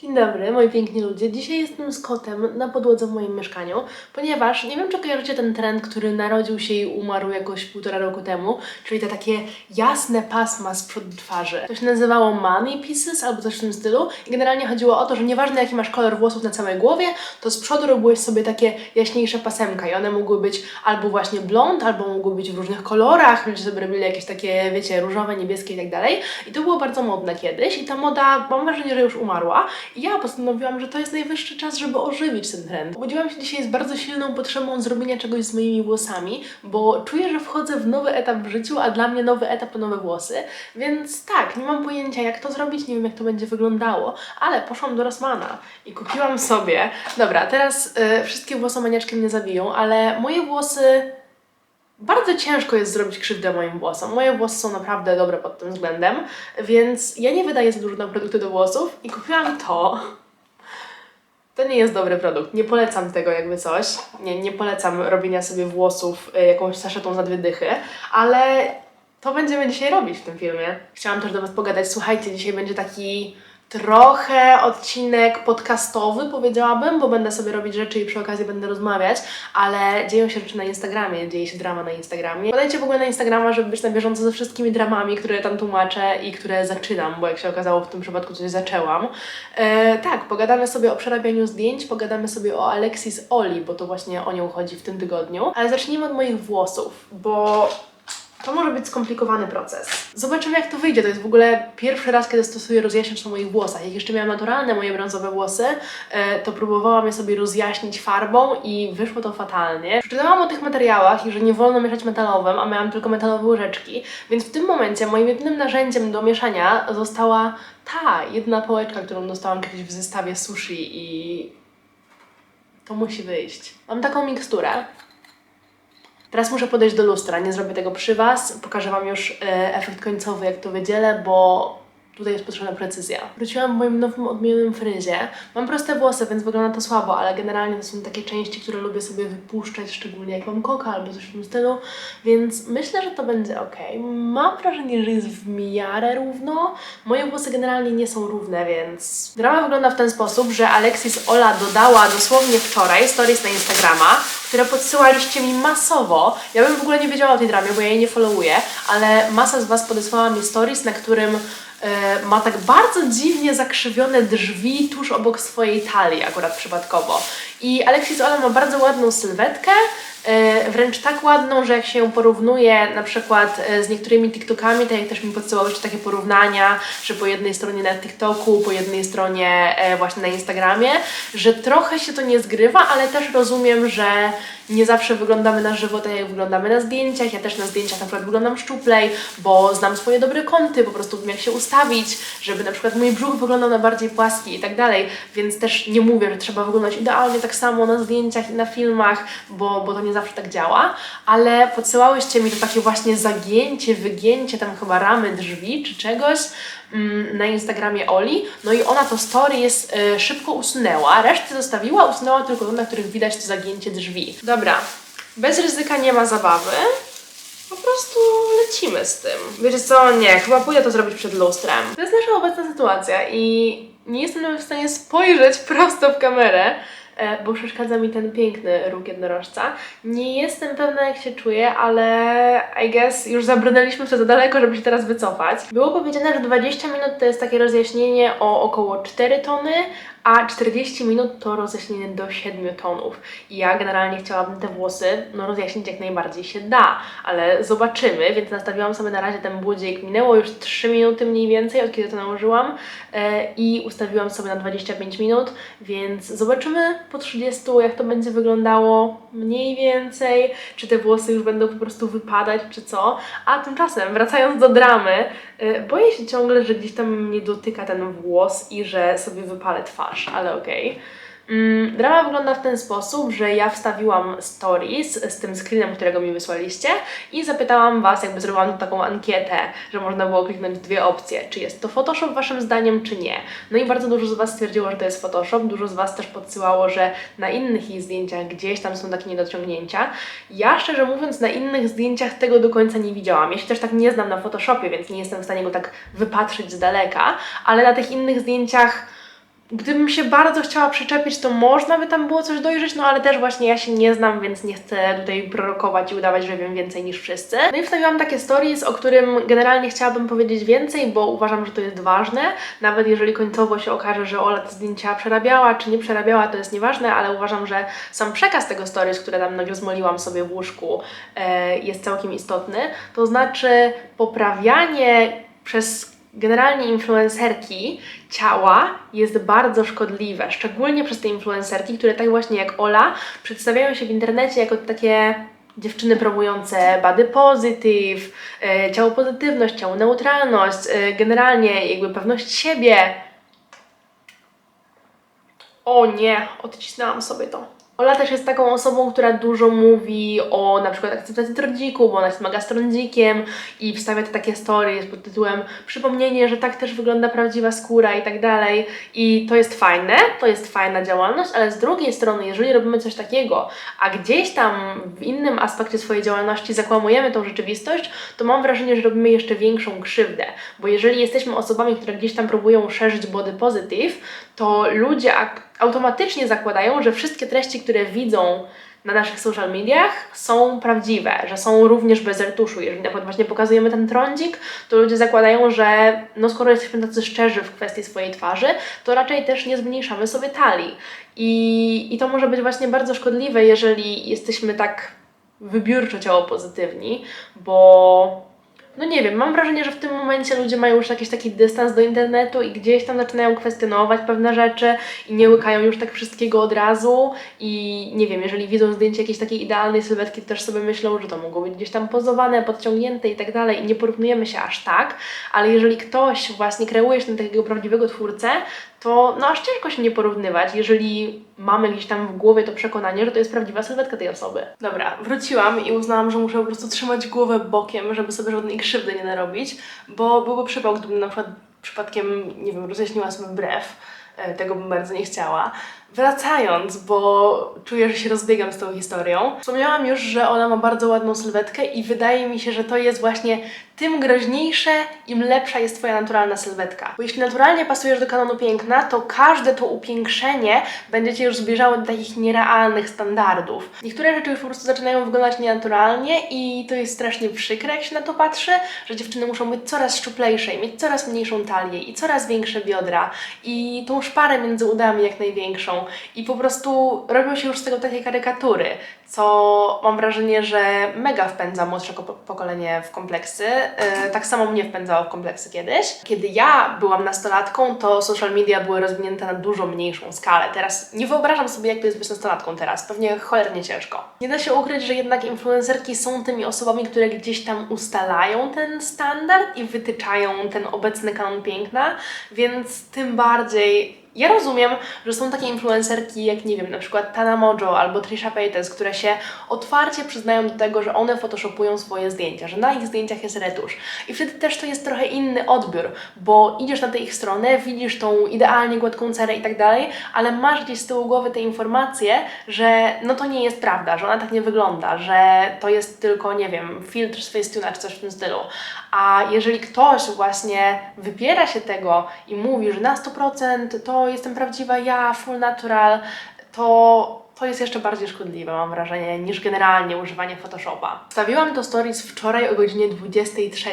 Dzień dobry, moi piękni ludzie. Dzisiaj jestem z kotem na podłodze w moim mieszkaniu, ponieważ nie wiem, czy kojarzycie ten trend, który narodził się i umarł jakoś półtora roku temu, czyli te takie jasne pasma z przodu twarzy. To się nazywało money pieces albo coś w tym stylu i generalnie chodziło o to, że nieważne jaki masz kolor włosów na całej głowie, to z przodu robiłeś sobie takie jaśniejsze pasemka i one mogły być albo właśnie blond, albo mogły być w różnych kolorach, ludzie sobie robili jakieś takie, wiecie, różowe, niebieskie i tak dalej. I to było bardzo modne kiedyś i ta moda, mam wrażenie, że już umarła. I ja postanowiłam, że to jest najwyższy czas, żeby ożywić ten trend. Obudziłam się dzisiaj z bardzo silną potrzebą zrobienia czegoś z moimi włosami, bo czuję, że wchodzę w nowy etap w życiu, a dla mnie nowy etap to nowe włosy. Więc tak, nie mam pojęcia jak to zrobić, nie wiem jak to będzie wyglądało, ale poszłam do Rossmana i kupiłam sobie. Dobra, teraz y, wszystkie włosomaniaczki mnie zabiją, ale moje włosy bardzo ciężko jest zrobić krzywdę moim włosom. Moje włosy są naprawdę dobre pod tym względem, więc ja nie wydaję za dużo na produkty do włosów i kupiłam to. To nie jest dobry produkt. Nie polecam tego jakby coś. Nie, nie polecam robienia sobie włosów y, jakąś saszetą za dwie dychy, ale to będziemy dzisiaj robić w tym filmie. Chciałam też do Was pogadać. Słuchajcie, dzisiaj będzie taki trochę odcinek podcastowy, powiedziałabym, bo będę sobie robić rzeczy i przy okazji będę rozmawiać, ale dzieją się rzeczy na Instagramie, dzieje się drama na Instagramie. Podajcie w ogóle na Instagrama, żeby być na bieżąco ze wszystkimi dramami, które tam tłumaczę i które zaczynam, bo jak się okazało w tym przypadku coś zaczęłam. E, tak, pogadamy sobie o przerabianiu zdjęć, pogadamy sobie o Alexis Oli, bo to właśnie o nią chodzi w tym tygodniu. Ale zacznijmy od moich włosów, bo to może być skomplikowany proces. Zobaczymy, jak to wyjdzie. To jest w ogóle pierwszy raz, kiedy stosuję rozjaśniacz na moich włosach. Jak jeszcze miałam naturalne moje brązowe włosy, e, to próbowałam je sobie rozjaśnić farbą i wyszło to fatalnie. Przeczytałam o tych materiałach i że nie wolno mieszać metalowym, a miałam tylko metalowe łyżeczki, więc w tym momencie moim jedynym narzędziem do mieszania została ta jedna pałeczka, którą dostałam kiedyś w zestawie sushi i to musi wyjść. Mam taką miksturę. Teraz muszę podejść do lustra, nie zrobię tego przy Was. Pokażę Wam już e, efekt końcowy, jak to wydzielę, bo tutaj jest potrzebna precyzja. Wróciłam w moim nowym, odmienionym fryzie. Mam proste włosy, więc wygląda to słabo, ale generalnie to są takie części, które lubię sobie wypuszczać, szczególnie jak mam koka albo coś w tym stylu, więc myślę, że to będzie ok. Mam wrażenie, że jest w miarę równo. Moje włosy generalnie nie są równe, więc drama wygląda w ten sposób, że Alexis Ola dodała dosłownie wczoraj stories na Instagrama, które podsyłaliście mi masowo. Ja bym w ogóle nie wiedziała o tej dramie, bo ja jej nie followuję, ale masa z Was podesłała mi stories, na którym ma tak bardzo dziwnie zakrzywione drzwi tuż obok swojej talii, akurat przypadkowo. I Alexis Ola ma bardzo ładną sylwetkę, e, wręcz tak ładną, że jak się ją porównuje na przykład e, z niektórymi TikTokami, tak jak też mi podsyłały jeszcze takie porównania, że po jednej stronie na TikToku, po jednej stronie e, właśnie na Instagramie, że trochę się to nie zgrywa, ale też rozumiem, że nie zawsze wyglądamy na żywo tak jak wyglądamy na zdjęciach. Ja też na zdjęciach na przykład wyglądam szczuplej, bo znam swoje dobre kąty, po prostu wiem jak się ustawić, żeby na przykład mój brzuch wyglądał na bardziej płaski i tak dalej, więc też nie mówię, że trzeba wyglądać idealnie tak samo na zdjęciach i na filmach, bo, bo to nie zawsze tak działa, ale podsyłałyście mi to takie właśnie zagięcie, wygięcie tam chyba ramy drzwi czy czegoś mm, na Instagramie Oli, no i ona to story jest e, szybko usunęła, resztę zostawiła, usunęła tylko te, na których widać to zagięcie drzwi. Dobra, bez ryzyka nie ma zabawy. Po prostu lecimy z tym. Wiecie co? Nie, chyba pójdę to zrobić przed lustrem. To jest nasza obecna sytuacja i nie jestem nawet w stanie spojrzeć prosto w kamerę, bo przeszkadza mi ten piękny róg jednorożca. Nie jestem pewna jak się czuję, ale I guess już zabrnęliśmy to za daleko, żeby się teraz wycofać. Było powiedziane, że 20 minut to jest takie rozjaśnienie o około 4 tony, a 40 minut to rozjaśnienie do 7 tonów. I ja generalnie chciałabym te włosy no, rozjaśnić jak najbardziej się da, ale zobaczymy, więc nastawiłam sobie na razie ten budzik. Minęło już 3 minuty mniej więcej, od kiedy to nałożyłam e, i ustawiłam sobie na 25 minut, więc zobaczymy po 30, jak to będzie wyglądało mniej więcej, czy te włosy już będą po prostu wypadać, czy co. A tymczasem, wracając do dramy, e, boję się ciągle, że gdzieś tam mnie dotyka ten włos i że sobie wypalę twarz, ale okej. Mm, Drama wygląda w ten sposób, że ja wstawiłam stories z tym screenem, którego mi wysłaliście i zapytałam Was, jakby zrobiłam taką ankietę, że można było kliknąć dwie opcje, czy jest to Photoshop Waszym zdaniem, czy nie. No i bardzo dużo z Was stwierdziło, że to jest Photoshop, dużo z Was też podsyłało, że na innych ich zdjęciach gdzieś tam są takie niedociągnięcia. Ja szczerze mówiąc na innych zdjęciach tego do końca nie widziałam. Ja się też tak nie znam na Photoshopie, więc nie jestem w stanie go tak wypatrzyć z daleka, ale na tych innych zdjęciach Gdybym się bardzo chciała przyczepić, to można by tam było coś dojrzeć, no ale też właśnie ja się nie znam, więc nie chcę tutaj prorokować i udawać, że wiem więcej niż wszyscy. No i wstawiłam takie stories, o którym generalnie chciałabym powiedzieć więcej, bo uważam, że to jest ważne. Nawet jeżeli końcowo się okaże, że Ola te zdjęcia przerabiała, czy nie przerabiała, to jest nieważne, ale uważam, że sam przekaz tego stories, które tam nagryzmoliłam sobie w łóżku, e, jest całkiem istotny. To znaczy poprawianie przez generalnie influencerki ciała jest bardzo szkodliwe, szczególnie przez te influencerki, które tak właśnie jak Ola przedstawiają się w internecie jako takie dziewczyny promujące body positive, e, ciało pozytywność, ciało neutralność, e, generalnie jakby pewność siebie. O nie, odcisnęłam sobie to. Ola też jest taką osobą, która dużo mówi o na przykład akceptacji trądziku, bo ona jest mega i wstawia te takie stories pod tytułem przypomnienie, że tak też wygląda prawdziwa skóra i tak dalej. I to jest fajne, to jest fajna działalność, ale z drugiej strony, jeżeli robimy coś takiego, a gdzieś tam w innym aspekcie swojej działalności zakłamujemy tą rzeczywistość, to mam wrażenie, że robimy jeszcze większą krzywdę. Bo jeżeli jesteśmy osobami, które gdzieś tam próbują szerzyć body positive, to ludzie automatycznie zakładają, że wszystkie treści, które widzą na naszych social mediach są prawdziwe, że są również bez retuszu. Jeżeli na przykład właśnie pokazujemy ten trądzik, to ludzie zakładają, że no skoro jesteśmy tacy szczerzy w kwestii swojej twarzy, to raczej też nie zmniejszamy sobie talii. I, i to może być właśnie bardzo szkodliwe, jeżeli jesteśmy tak wybiórczo ciało pozytywni, bo no nie wiem, mam wrażenie, że w tym momencie ludzie mają już jakiś taki dystans do internetu i gdzieś tam zaczynają kwestionować pewne rzeczy i nie łykają już tak wszystkiego od razu. I nie wiem, jeżeli widzą zdjęcie jakiejś takiej idealnej sylwetki, to też sobie myślą, że to mogło być gdzieś tam pozowane, podciągnięte i tak dalej. I nie porównujemy się aż tak, ale jeżeli ktoś właśnie kreuje się na takiego prawdziwego twórcę, to no aż ciężko się nie porównywać, jeżeli mamy gdzieś tam w głowie to przekonanie, że to jest prawdziwa sylwetka tej osoby. Dobra, wróciłam i uznałam, że muszę po prostu trzymać głowę bokiem, żeby sobie żadnej krzywdy nie narobić, bo byłby przypał, gdybym na przykład przypadkiem, nie wiem, roześniła sobie brew, e, tego bym bardzo nie chciała. Wracając, bo czuję, że się rozbiegam z tą historią. Wspomniałam już, że ona ma bardzo ładną sylwetkę i wydaje mi się, że to jest właśnie tym groźniejsze, im lepsza jest Twoja naturalna sylwetka. Bo jeśli naturalnie pasujesz do kanonu piękna, to każde to upiększenie będzie Cię już zbliżało do takich nierealnych standardów. Niektóre rzeczy już po prostu zaczynają wyglądać nienaturalnie i to jest strasznie przykre, jak się na to patrzy, że dziewczyny muszą być coraz szczuplejsze i mieć coraz mniejszą talię i coraz większe biodra i tą szparę między udami jak największą i po prostu robią się już z tego takie karykatury, co mam wrażenie, że mega wpędza młodsze ko- pokolenie w kompleksy. Yy, tak samo mnie wpędzało w kompleksy kiedyś. Kiedy ja byłam nastolatką, to social media były rozwinięte na dużo mniejszą skalę. Teraz nie wyobrażam sobie, jak to jest być nastolatką teraz. Pewnie cholernie ciężko. Nie da się ukryć, że jednak influencerki są tymi osobami, które gdzieś tam ustalają ten standard i wytyczają ten obecny kanon piękna, więc tym bardziej ja rozumiem, że są takie influencerki jak, nie wiem, na przykład Tana Mojo albo Trisha Paytas, które się otwarcie przyznają do tego, że one photoshopują swoje zdjęcia, że na ich zdjęciach jest retusz. I wtedy też to jest trochę inny odbiór, bo idziesz na tę ich stronę, widzisz tą idealnie gładką cerę i tak dalej, ale masz gdzieś z tyłu głowy te informacje, że no to nie jest prawda, że ona tak nie wygląda, że to jest tylko, nie wiem, filtr z Facetuna czy coś w tym stylu. A jeżeli ktoś właśnie wybiera się tego i mówi, że na 100% to jestem prawdziwa ja, full natural, to to jest jeszcze bardziej szkodliwe, mam wrażenie, niż generalnie używanie Photoshopa. Wstawiłam to stories wczoraj o godzinie 23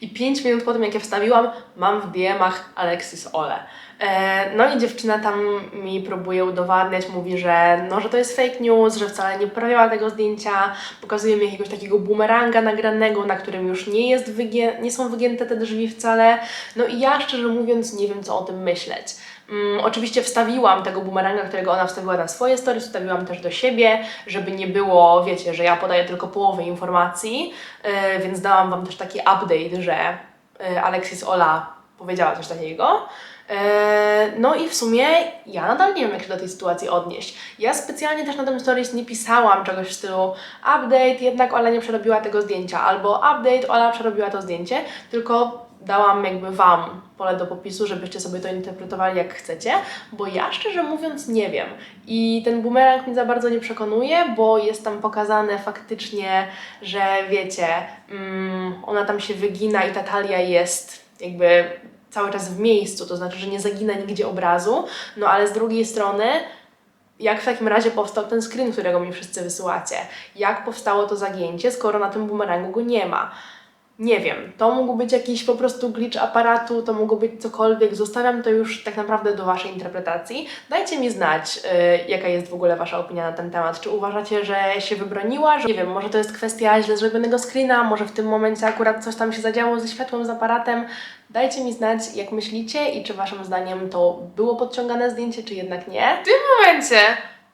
i 5 minut po tym, jak je wstawiłam, mam w DM-ach Alexis Ole. E, No i dziewczyna tam mi próbuje udowadniać, mówi, że no, że to jest fake news, że wcale nie poprawiała tego zdjęcia, pokazuje mi jakiegoś takiego bumeranga nagranego, na którym już nie, jest wygię- nie są wygięte te drzwi wcale. No i ja szczerze mówiąc nie wiem, co o tym myśleć. Mm, oczywiście wstawiłam tego bumeranga, którego ona wstawiła na swoje stories, wstawiłam też do siebie, żeby nie było, wiecie, że ja podaję tylko połowę informacji, yy, więc dałam Wam też taki update, że yy, Alexis Ola powiedziała coś takiego. Yy, No i w sumie ja nadal nie wiem, jak się do tej sytuacji odnieść. Ja specjalnie też na tym stories nie pisałam czegoś w stylu update, jednak Ola nie przerobiła tego zdjęcia, albo update, Ola przerobiła to zdjęcie, tylko dałam jakby Wam pole do popisu, żebyście sobie to interpretowali jak chcecie, bo ja szczerze mówiąc nie wiem. I ten bumerang mnie za bardzo nie przekonuje, bo jest tam pokazane faktycznie, że wiecie, mm, ona tam się wygina i ta talia jest jakby cały czas w miejscu, to znaczy, że nie zagina nigdzie obrazu, no ale z drugiej strony jak w takim razie powstał ten screen, którego mi wszyscy wysyłacie? Jak powstało to zagięcie, skoro na tym bumerangu go nie ma? Nie wiem, to mógł być jakiś po prostu glitch aparatu, to mogło być cokolwiek. Zostawiam to już tak naprawdę do Waszej interpretacji. Dajcie mi znać, yy, jaka jest w ogóle Wasza opinia na ten temat. Czy uważacie, że się wybroniła? Że nie wiem, może to jest kwestia źle zrobionego screena, może w tym momencie akurat coś tam się zadziało ze światłem, z aparatem. Dajcie mi znać, jak myślicie i czy Waszym zdaniem to było podciągane zdjęcie, czy jednak nie. W tym momencie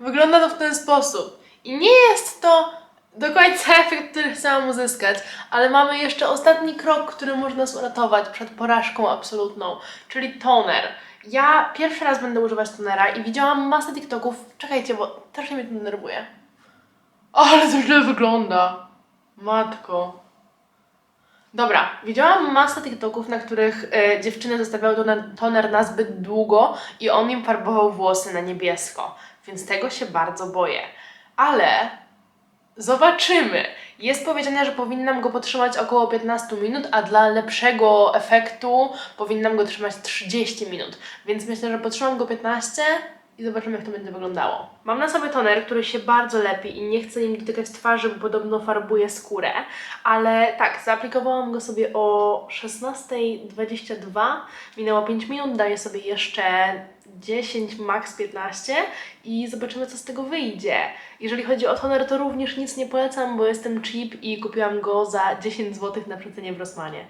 wygląda to w ten sposób. I nie jest to do końca efekt, który chciałam uzyskać, ale mamy jeszcze ostatni krok, który może nas uratować przed porażką absolutną, czyli toner. Ja pierwszy raz będę używać tonera i widziałam masę TikToków. Czekajcie, bo też mnie to denerwuje. Ale to źle wygląda. Matko. Dobra, widziałam masę TikToków, na których e, dziewczyny zostawiały toner, toner na zbyt długo i on im farbował włosy na niebiesko, więc tego się bardzo boję. Ale Zobaczymy. Jest powiedziane, że powinnam go potrzymać około 15 minut, a dla lepszego efektu powinnam go trzymać 30 minut. Więc myślę, że potrzymam go 15 i zobaczymy, jak to będzie wyglądało. Mam na sobie toner, który się bardzo lepi i nie chcę nim dotykać twarzy, bo podobno farbuje skórę. Ale tak, zaaplikowałam go sobie o 16.22. Minęło 5 minut, daję sobie jeszcze 10, max 15 i zobaczymy, co z tego wyjdzie. Jeżeli chodzi o toner, to również nic nie polecam, bo jestem cheap i kupiłam go za 10 zł na przecenie w Rossmanie.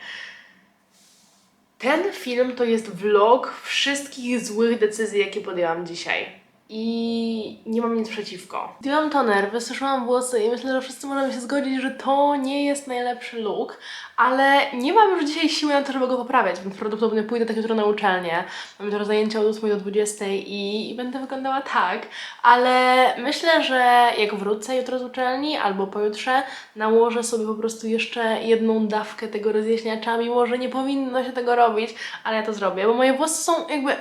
Ten film to jest vlog wszystkich złych decyzji, jakie podjęłam dzisiaj. I nie mam nic przeciwko. Zdjęłam toner, wysuszyłam włosy i myślę, że wszyscy możemy się zgodzić, że to nie jest najlepszy look, ale nie mam już dzisiaj siły na to, żeby go poprawiać, więc prawdopodobnie pójdę tak jutro na uczelnię. Mam jutro zajęcia od 8 do 20 i, i będę wyglądała tak, ale myślę, że jak wrócę jutro z uczelni albo pojutrze, nałożę sobie po prostu jeszcze jedną dawkę tego rozjaśniacza, mimo że nie powinno się tego robić, ale ja to zrobię, bo moje włosy są jakby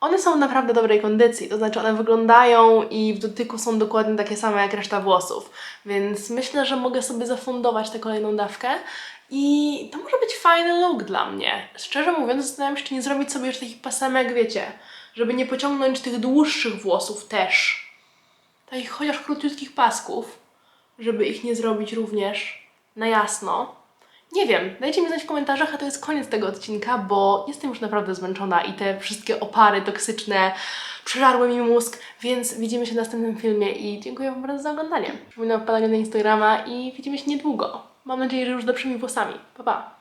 one są w naprawdę dobrej kondycji, to znaczy one wyglądają i w dotyku są dokładnie takie same jak reszta włosów, więc myślę, że mogę sobie zafundować tę kolejną dawkę i to może być fajny look dla mnie. Szczerze mówiąc, zastanawiam się, czy nie zrobić sobie jeszcze takich pasemek, wiecie, żeby nie pociągnąć tych dłuższych włosów też. Takich chociaż króciutkich pasków, żeby ich nie zrobić również na jasno. Nie wiem, dajcie mi znać w komentarzach, a to jest koniec tego odcinka, bo jestem już naprawdę zmęczona i te wszystkie opary toksyczne przeżarły mi mózg, więc widzimy się w następnym filmie i dziękuję Wam bardzo za oglądanie. Przypominam o na Instagrama i widzimy się niedługo. Mam nadzieję, że już z lepszymi włosami. Pa, pa!